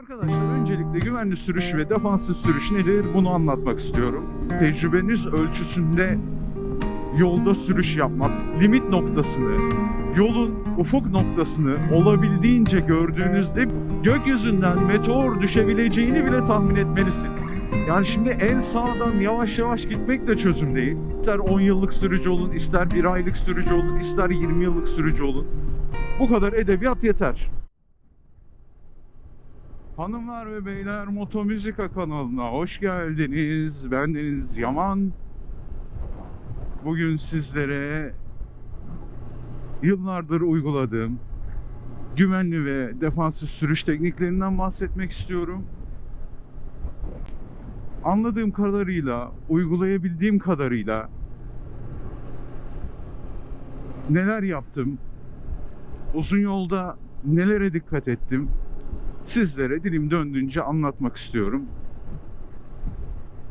Arkadaşlar öncelikle güvenli sürüş ve defansif sürüş nedir bunu anlatmak istiyorum. Tecrübeniz ölçüsünde yolda sürüş yapmak, limit noktasını, yolun ufuk noktasını olabildiğince gördüğünüzde gökyüzünden meteor düşebileceğini bile tahmin etmelisin. Yani şimdi en sağdan yavaş yavaş gitmek de çözüm değil. İster 10 yıllık sürücü olun, ister 1 aylık sürücü olun, ister 20 yıllık sürücü olun. Bu kadar edebiyat yeter. Hanımlar ve beyler Moto Müzika kanalına hoş geldiniz. Ben Deniz Yaman. Bugün sizlere yıllardır uyguladığım güvenli ve defansif sürüş tekniklerinden bahsetmek istiyorum. Anladığım kadarıyla, uygulayabildiğim kadarıyla neler yaptım, uzun yolda nelere dikkat ettim, sizlere dilim döndüğünce anlatmak istiyorum.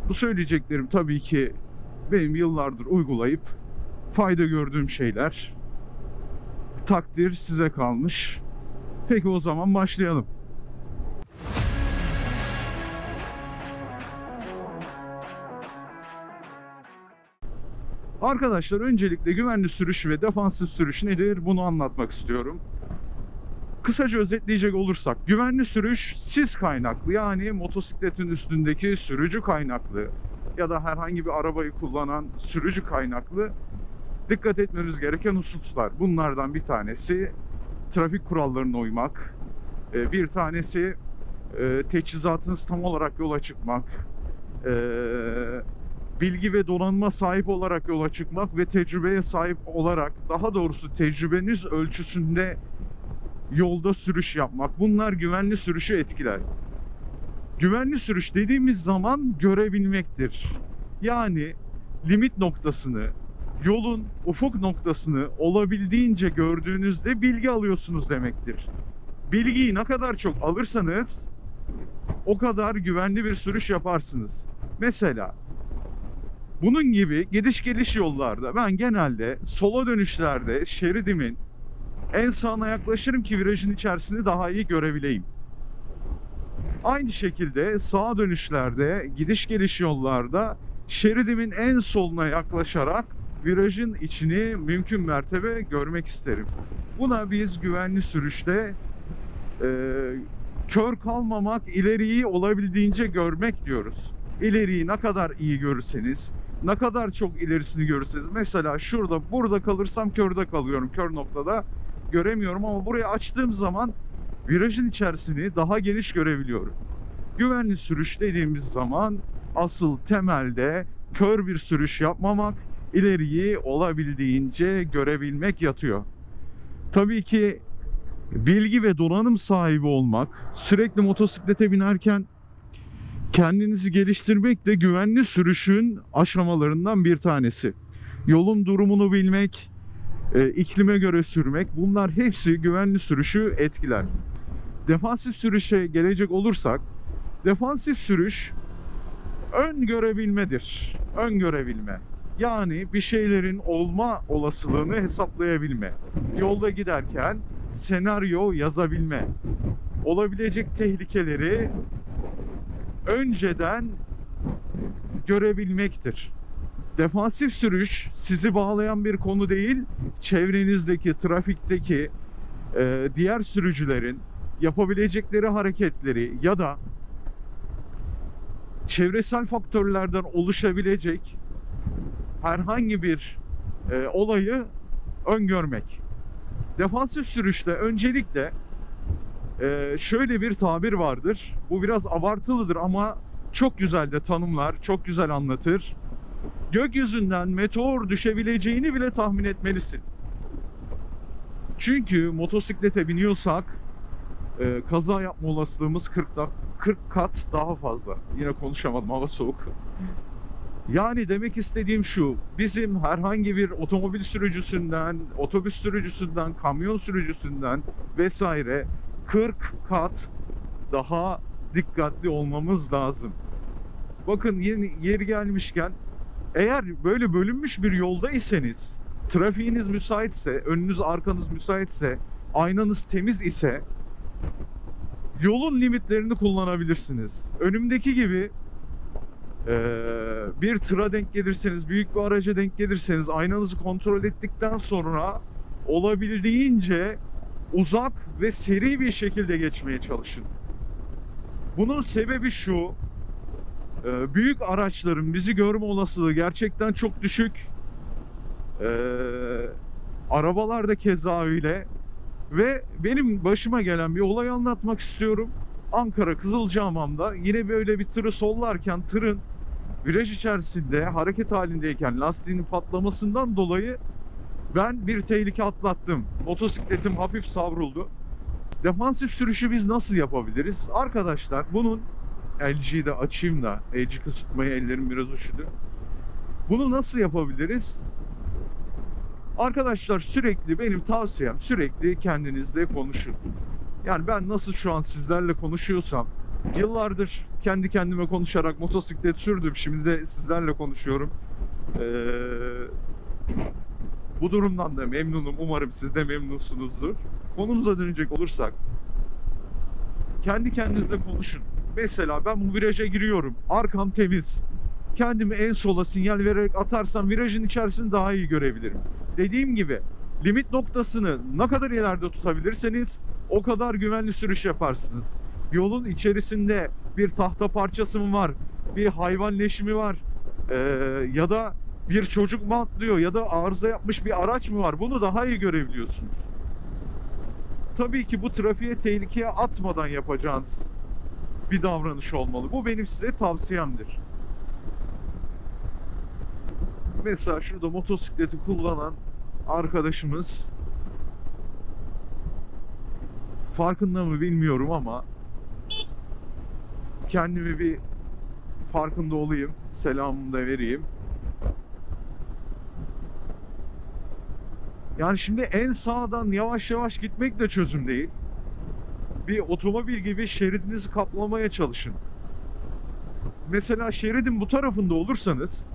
Bu söyleyeceklerim tabii ki benim yıllardır uygulayıp fayda gördüğüm şeyler. Takdir size kalmış. Peki o zaman başlayalım. Arkadaşlar öncelikle güvenli sürüş ve defansif sürüş nedir bunu anlatmak istiyorum. Kısaca özetleyecek olursak güvenli sürüş siz kaynaklı yani motosikletin üstündeki sürücü kaynaklı ya da herhangi bir arabayı kullanan sürücü kaynaklı dikkat etmemiz gereken hususlar. Bunlardan bir tanesi trafik kurallarına uymak. Ee, Bir tanesi e, teçhizatınız tam olarak yola çıkmak. Ee, Bilgi ve donanıma sahip olarak yola çıkmak ve tecrübeye sahip olarak daha doğrusu tecrübeniz ölçüsünde yolda sürüş yapmak. Bunlar güvenli sürüşü etkiler. Güvenli sürüş dediğimiz zaman görebilmektir. Yani limit noktasını, yolun ufuk noktasını olabildiğince gördüğünüzde bilgi alıyorsunuz demektir. Bilgiyi ne kadar çok alırsanız o kadar güvenli bir sürüş yaparsınız. Mesela bunun gibi gidiş geliş yollarda ben genelde sola dönüşlerde şeridimin en sağına yaklaşırım ki virajın içerisini daha iyi görebileyim. Aynı şekilde sağa dönüşlerde, gidiş geliş yollarda şeridimin en soluna yaklaşarak virajın içini mümkün mertebe görmek isterim. Buna biz güvenli sürüşte e, kör kalmamak, ileriyi olabildiğince görmek diyoruz. İleriyi ne kadar iyi görürseniz, ne kadar çok ilerisini görürseniz, mesela şurada, burada kalırsam körde kalıyorum, kör noktada göremiyorum ama burayı açtığım zaman virajın içerisini daha geniş görebiliyorum. Güvenli sürüş dediğimiz zaman asıl temelde kör bir sürüş yapmamak, ileriyi olabildiğince görebilmek yatıyor. Tabii ki bilgi ve donanım sahibi olmak, sürekli motosiklete binerken kendinizi geliştirmek de güvenli sürüşün aşamalarından bir tanesi. Yolun durumunu bilmek, e, iklime göre sürmek bunlar hepsi güvenli sürüşü etkiler. Defansif sürüşe gelecek olursak defansif sürüş ön görebilmedir. Ön görebilme. Yani bir şeylerin olma olasılığını hesaplayabilme. Yolda giderken senaryo yazabilme. Olabilecek tehlikeleri önceden görebilmektir. Defansif sürüş sizi bağlayan bir konu değil, çevrenizdeki, trafikteki e, diğer sürücülerin yapabilecekleri hareketleri ya da çevresel faktörlerden oluşabilecek herhangi bir e, olayı öngörmek. Defansif sürüşte öncelikle e, şöyle bir tabir vardır. Bu biraz abartılıdır ama çok güzel de tanımlar, çok güzel anlatır gökyüzünden meteor düşebileceğini bile tahmin etmelisin. Çünkü motosiklete biniyorsak e, kaza yapma olasılığımız 40, da- 40 kat daha fazla. Yine konuşamadım hava soğuk. Yani demek istediğim şu, bizim herhangi bir otomobil sürücüsünden, otobüs sürücüsünden, kamyon sürücüsünden vesaire 40 kat daha dikkatli olmamız lazım. Bakın yeni yeri gelmişken eğer böyle bölünmüş bir yolda iseniz, trafiğiniz müsaitse, önünüz arkanız müsaitse, aynanız temiz ise yolun limitlerini kullanabilirsiniz. Önümdeki gibi eee, bir tıra denk gelirseniz, büyük bir araca denk gelirseniz aynanızı kontrol ettikten sonra olabildiğince uzak ve seri bir şekilde geçmeye çalışın. Bunun sebebi şu. Eee, büyük araçların bizi görme olasılığı gerçekten çok düşük. Eee arabalar da keza öyle. Ve benim başıma gelen bir olay anlatmak istiyorum. Ankara Kızılcahamam'da yine böyle bir tırı sollarken tırın viraj içerisinde hareket halindeyken lastiğinin patlamasından dolayı ben bir tehlike atlattım. Motosikletim hafif savruldu. Defansif sürüşü biz nasıl yapabiliriz? Arkadaşlar bunun LG'yi de açayım da LG kısıtmaya ellerim biraz üşüdü. Bunu nasıl yapabiliriz? Arkadaşlar sürekli benim tavsiyem sürekli kendinizle konuşun. Yani ben nasıl şu an sizlerle konuşuyorsam yıllardır kendi kendime konuşarak motosiklet sürdüm. Şimdi de sizlerle konuşuyorum. Ee, bu durumdan da memnunum. Umarım siz de memnunsunuzdur. Konumuza dönecek olursak kendi kendinizle konuşun. Mesela ben bu viraja giriyorum. Arkam temiz. Kendimi en sola sinyal vererek atarsam virajın içerisini daha iyi görebilirim. Dediğim gibi limit noktasını ne kadar ileride tutabilirseniz o kadar güvenli sürüş yaparsınız. Yolun içerisinde bir tahta parçası mı var, bir hayvan leşi mi var ee, ya da bir çocuk mu atlıyor ya da arıza yapmış bir araç mı var bunu daha iyi görebiliyorsunuz. Tabii ki bu trafiğe tehlikeye atmadan yapacağınız bir davranış olmalı. Bu benim size tavsiyemdir. Mesela şurada motosikleti kullanan arkadaşımız farkında mı bilmiyorum ama kendimi bir farkında olayım. Selamımı da vereyim. Yani şimdi en sağdan yavaş yavaş gitmek de çözüm değil. Bir otomobil gibi şeridinizi kaplamaya çalışın. Mesela şeridin bu tarafında olursanız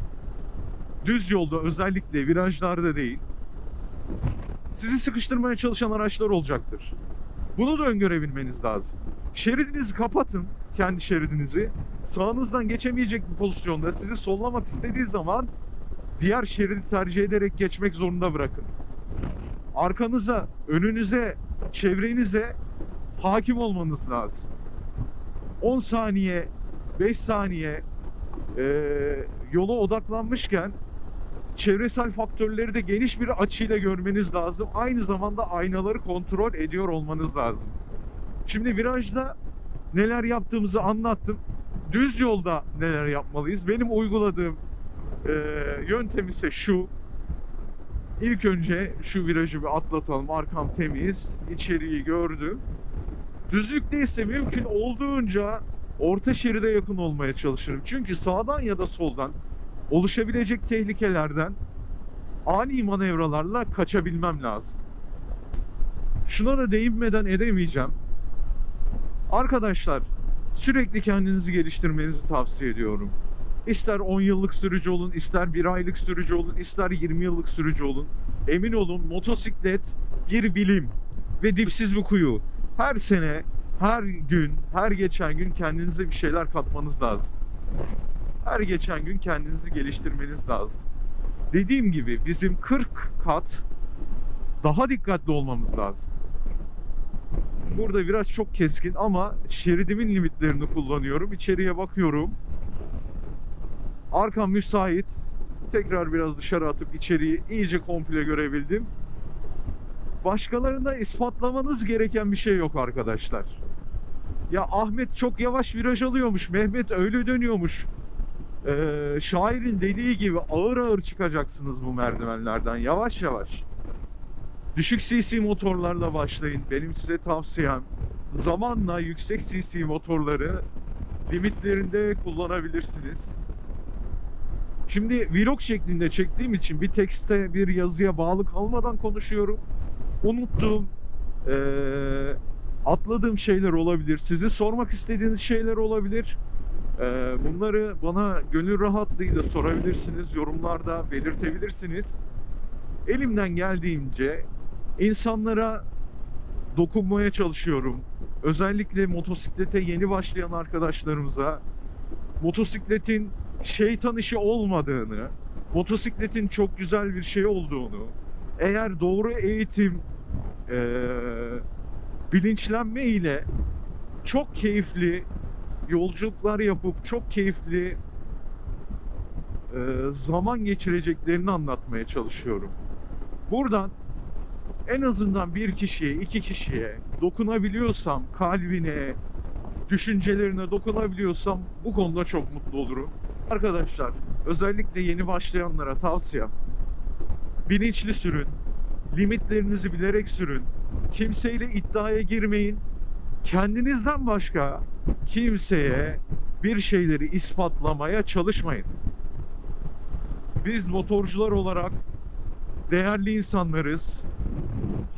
düz yolda özellikle virajlarda değil sizi sıkıştırmaya çalışan araçlar olacaktır. Bunu da öngörebilmeniz lazım. Şeridinizi kapatın, kendi şeridinizi. Sağınızdan geçemeyecek bir pozisyonda sizi sollamak istediği zaman diğer şeridi tercih ederek geçmek zorunda bırakın. Arkanıza, önünüze, çevrenize hakim olmanız lazım. 10 saniye, 5 saniye eee yola odaklanmışken çevresel faktörleri de geniş bir açıyla görmeniz lazım. Aynı zamanda aynaları kontrol ediyor olmanız lazım. Şimdi virajda neler yaptığımızı anlattım. Düz yolda neler yapmalıyız? Benim uyguladığım eee yöntem ise şu. İlk önce şu virajı bir atlatalım. Arkam temiz. içeriği gördüm. Düzlükteyse mümkün olduğunca orta şeride yakın olmaya çalışırım. Çünkü sağdan ya da soldan oluşabilecek tehlikelerden ani manevralarla kaçabilmem lazım. Şuna da değinmeden edemeyeceğim. Arkadaşlar sürekli kendinizi geliştirmenizi tavsiye ediyorum. İster 10 yıllık sürücü olun, ister 1 aylık sürücü olun, ister 20 yıllık sürücü olun. Emin olun motosiklet bir bilim ve dipsiz bir kuyu. Her sene, her gün, her geçen gün kendinize bir şeyler katmanız lazım. Her geçen gün kendinizi geliştirmeniz lazım. Dediğim gibi bizim 40 kat daha dikkatli olmamız lazım. Burada viraj çok keskin ama şeridimin limitlerini kullanıyorum. İçeriye bakıyorum. Arkam müsait. Tekrar biraz dışarı atıp içeriği iyice komple görebildim. Başkalarına ispatlamanız gereken bir şey yok arkadaşlar. Ya Ahmet çok yavaş viraj alıyormuş. Mehmet öyle dönüyormuş. Ee, şairin dediği gibi ağır ağır çıkacaksınız bu merdivenlerden. Yavaş yavaş. Düşük cc motorlarla başlayın. Benim size tavsiyem. Zamanla yüksek cc motorları limitlerinde kullanabilirsiniz. Şimdi vlog şeklinde çektiğim için bir tekste bir yazıya bağlı kalmadan konuşuyorum. Unuttuğum, eee, atladığım şeyler olabilir. Sizi sormak istediğiniz şeyler olabilir. Eee, bunları bana gönül rahatlığıyla sorabilirsiniz. Yorumlarda belirtebilirsiniz. Elimden geldiğince insanlara dokunmaya çalışıyorum. Özellikle motosiklete yeni başlayan arkadaşlarımıza motosikletin şeytan işi olmadığını, motosikletin çok güzel bir şey olduğunu, eğer doğru eğitim, eee, bilinçlenme ile çok keyifli yolculuklar yapıp çok keyifli eee, zaman geçireceklerini anlatmaya çalışıyorum. Buradan en azından bir kişiye, iki kişiye dokunabiliyorsam, kalbine, düşüncelerine dokunabiliyorsam bu konuda çok mutlu olurum. Arkadaşlar, özellikle yeni başlayanlara tavsiyem bilinçli sürün, limitlerinizi bilerek sürün, kimseyle iddiaya girmeyin, kendinizden başka kimseye bir şeyleri ispatlamaya çalışmayın. Biz motorcular olarak değerli insanlarız.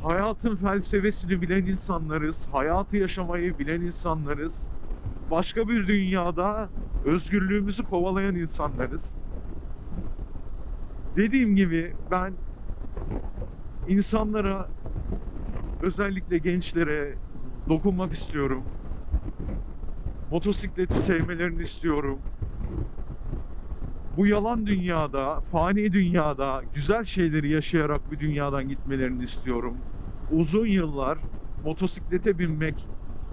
Hayatın felsefesini bilen insanlarız. Hayatı yaşamayı bilen insanlarız. Başka bir dünyada özgürlüğümüzü kovalayan insanlarız. Dediğim gibi ben insanlara özellikle gençlere dokunmak istiyorum. Motosikleti sevmelerini istiyorum. Bu yalan dünyada, fani dünyada güzel şeyleri yaşayarak bir dünyadan gitmelerini istiyorum. Uzun yıllar motosiklete binmek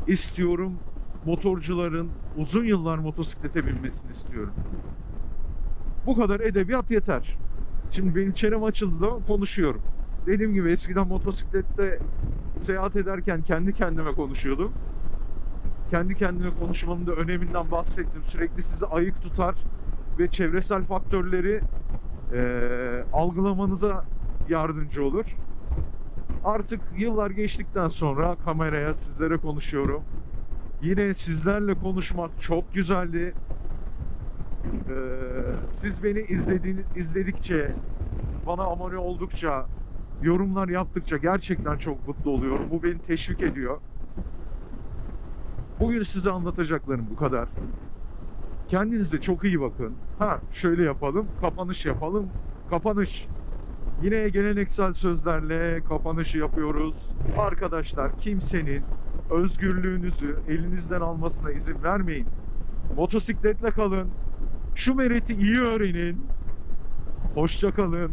istiyorum. Motorcuların uzun yıllar motosiklete binmesini istiyorum. Bu kadar edebiyat yeter. Şimdi benim çenem açıldı da konuşuyorum. Dediğim gibi eskiden motosiklette seyahat ederken kendi kendime konuşuyordum. Kendi kendime konuşmanın da öneminden bahsettim. Sürekli sizi ayık tutar ve çevresel faktörleri eee, algılamanıza yardımcı olur. Artık yıllar geçtikten sonra kameraya sizlere konuşuyorum. Yine sizlerle konuşmak çok güzeldi. Eee, siz beni izlediğiniz izledikçe, bana abone oldukça, yorumlar yaptıkça gerçekten çok mutlu oluyorum. Bu beni teşvik ediyor. Bugün size anlatacaklarım bu kadar. Kendinize çok iyi bakın. Ha şöyle yapalım. Kapanış yapalım. Kapanış. Yine geleneksel sözlerle kapanışı yapıyoruz. Arkadaşlar kimsenin özgürlüğünüzü elinizden almasına izin vermeyin. Motosikletle kalın. Şu mereti iyi öğrenin. Hoşça kalın.